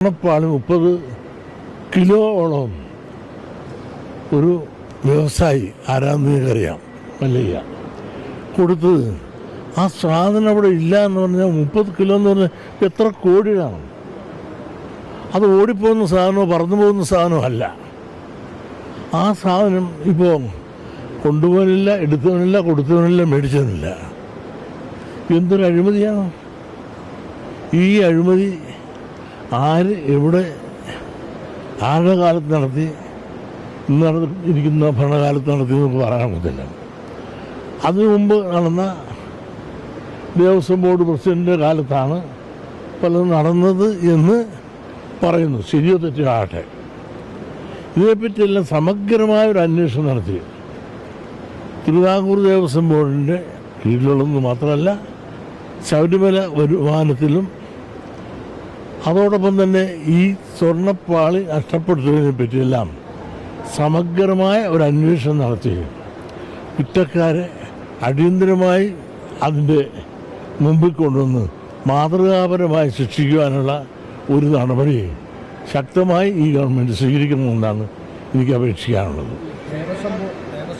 സ്വർണപ്പാളി മുപ്പത് കിലോയോളം ഒരു വ്യവസായി ആരാന്ന് നിങ്ങൾക്കറിയാം മല്ലയ്യ കൊടുത്തത് ആ സാധനം അവിടെ ഇല്ല എന്ന് പറഞ്ഞാൽ മുപ്പത് കിലോ എന്ന് പറഞ്ഞാൽ എത്ര കോടിയാണ്? അത് ഓടിപ്പോകുന്ന സാധനമോ പറന്നു പോകുന്ന സാധനമോ അല്ല. ആ സാധനം ഇപ്പോൾ കൊണ്ടുപോകാനില്ല എടുത്തവനില്ല കൊടുത്തവനില്ല മേടിച്ചവനില്ല. എന്തൊരു അഴിമതിയാണ്? ഈ അഴിമതി ആര് എവിടെ ആരുടെ കാലത്ത് നടത്തി നടന്നിരിക്കുന്ന ഭരണകാലത്ത് നടത്തി നമുക്ക് പറയാൻ പറ്റില്ല അതിനു മുമ്പ് നടന്ന ദേവസ്വം ബോർഡ് പ്രസിഡന്റിന്റെ കാലത്താണ് പലതും നടന്നത് എന്ന് പറയുന്നു. ശരിയോ തെറ്റോ ആകട്ടെ. ഇതിനെപ്പറ്റിയെല്ലാം സമഗ്രമായ ഒരു അന്വേഷണം നടത്തി. തിരുവിതാംകൂർ ദേവസ്വം ബോർഡിന്റെ കീഴിലുള്ളതെന്ന് മാത്രമല്ല ശബരിമല വരുമാനത്തിലും അതോടൊപ്പം തന്നെ ഈ സ്വർണപ്പാളി നഷ്ടപ്പെടുത്തുന്നതിനെ പറ്റിയെല്ലാം സമഗ്രമായ ഒരു അന്വേഷണം നടത്തി. കുറ്റക്കാരെ അടിയന്തരമായി അതിന്റെ മുമ്പിൽ കൊണ്ടുവന്ന് മാതൃകാപരമായി ശിക്ഷിക്കുവാനുള്ള ഒരു നടപടി ശക്തമായി ഈ ഗവൺമെന്റ് സ്വീകരിക്കണമെന്നാണ് എനിക്ക് അപേക്ഷിക്കാനുള്ളത്.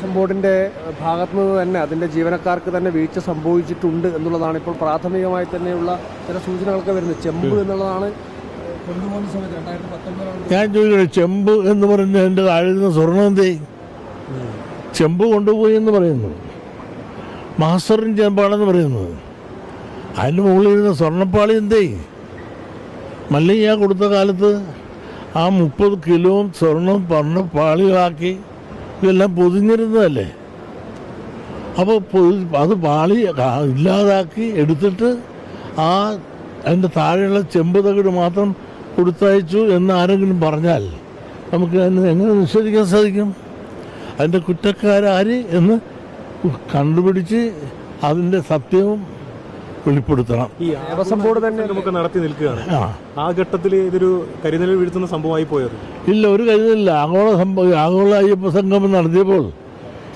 ദേവസ്വം ബോർഡിന്റെ ബോർഡിന്റെ ഭാഗത്തു നിന്ന് തന്നെ അതിന്റെ ജീവനക്കാർക്ക് തന്നെ വീഴ്ച സംഭവിച്ചിട്ടുണ്ട് എന്നുള്ളതാണ് ഇപ്പോൾ പ്രാഥമികമായി തന്നെയുള്ള ചില സൂചനകളൊക്കെ വരുന്നത്. ചെമ്പ് എന്നുള്ളതാണ് കൊണ്ടുപോകുന്ന സമയത്ത് രണ്ടായിരത്തി പത്തൊമ്പതിലാണ് ഞാൻ ചോദിക്കുന്നത് ചെമ്പ് എന്ന് പറഞ്ഞ എന്റെ താഴെ സ്വർണന്തി ചെമ്പ് കൊണ്ടുപോയി എന്ന് പറയുന്നു മാസ്റ്ററിൻ ചെമ്പാണെന്ന് പറയുന്നത്. അതിന്റെ മുകളിൽ ഇരുന്ന സ്വർണപ്പാളി എന്തേ മല്ലയ്യ കൊടുത്ത കാലത്ത് ആ മുപ്പത് കിലോ സ്വർണം പറഞ്ഞ് പാളികളാക്കി ഇതെല്ലാം പൊതിഞ്ഞിരുന്നതല്ലേ? അപ്പോൾ അത് പാളി ഇല്ലാതാക്കി എടുത്തിട്ട് ആ അതിന്റെ താഴെയുള്ള ചെമ്പ് തകിട് മാത്രം കൊടുത്തയച്ചു എന്ന് ആരെങ്കിലും പറഞ്ഞാൽ നമുക്ക് അതിന് എങ്ങനെ നിഷേധിക്കാൻ സാധിക്കും? അതിന്റെ കുറ്റക്കാരാര് എന്ന് കണ്ടുപിടിച്ച് അതിന്റെ സത്യവും വെളിപ്പെടുത്തണം. ഈ ദേവസ്വം ബോർഡ് തന്നെ നമുക്ക് നടത്തി നിൽക്കുകയാണ്. ആ. ആ ഘട്ടത്തിൽ ഇതൊരു കരുതൽ വീഴ്ത്തുന്ന സംഭവമായി പോയത്? ഇല്ല ഒരു കരുതലില്ല ആഗോള സംഭവം ആഗോള അയ്യപ്പ സംഗമം നടത്തിയപ്പോൾ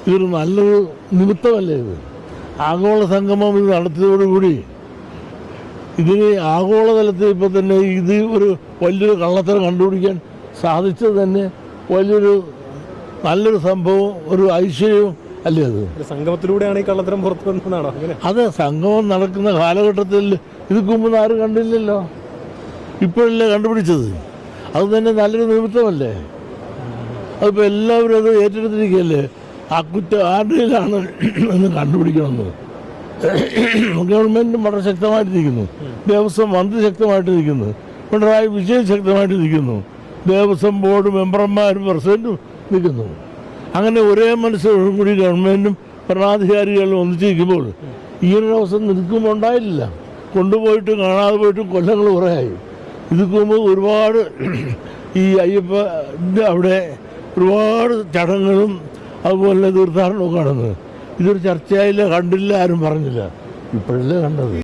ഇതൊരു നല്ലൊരു നിമിത്തമല്ലേ ഇത്? ആഗോള സംഗമം ഇത് നടത്തിയതോടുകൂടി ഇതിന് ആഗോളതലത്തിൽ ഇപ്പോൾ തന്നെ ഇത് ഒരു വലിയൊരു കള്ളത്തരം കണ്ടുപിടിക്കാൻ സാധിച്ചത് തന്നെ വലിയൊരു നല്ലൊരു സംഭവം ഒരു ഐശ്വര്യവും അല്ലേ അത്? സംഗമത്തിലൂടെയാണ് ഈ കള്ളത്തരം പുറത്തു വന്നതാണോ അങ്ങനെ. അതെ സംഗമം നടക്കുന്ന കാലഘട്ടത്തിൽ ഇത് മുമ്പ് ആരും കണ്ടില്ലല്ലോ. ഇപ്പോഴല്ലേ കണ്ടുപിടിച്ചത്? അത് തന്നെ നല്ലൊരു നിമിത്തമല്ലേ? അതിപ്പോൾ എല്ലാവരും അത് ഏറ്റെടുത്തിരിക്കുകയല്ലേ? ആ കുറ്റം ആരുടെയിലാണ് എന്ന് കണ്ടുപിടിക്കണമെന്ന്? ഗവൺമെന്റും വളരെ ശക്തമായിട്ടിരിക്കുന്നു. ദേവസ്വം മന്ത്രി ശക്തമായിട്ടിരിക്കുന്നു. പിണറായി വിജയൻ ശക്തമായിട്ടിരിക്കുന്നു. ദേവസ്വം ബോർഡ് മെമ്പർമാരും പ്രസിഡന്റും നിൽക്കുന്നു. അങ്ങനെ ഒരേ മനസ്സോടും കൂടി ഗവൺമെന്റും ഭരണാധികാരികളും ഒന്നിച്ചിരിക്കുമ്പോൾ ഈ ഒരു അവസരം നിൽക്കുമ്പോൾ ഉണ്ടായില്ല കൊണ്ടുപോയിട്ട് കാണാതെ പോയിട്ടും കൊല്ലങ്ങൾ കുറേയായി ഇതിക്ക് മുമ്പ് ഒരുപാട് ഈ അയ്യപ്പന്റെ അവിടെ ഒരുപാട് ചടങ്ങുകളും അതുപോലെ തീർത്ഥാടനവും കാണുന്നത്. ഇതൊരു ചർച്ചയായില്ല കണ്ടില്ല ആരും പറഞ്ഞില്ല. ഇപ്പോഴല്ലേ കണ്ടത്.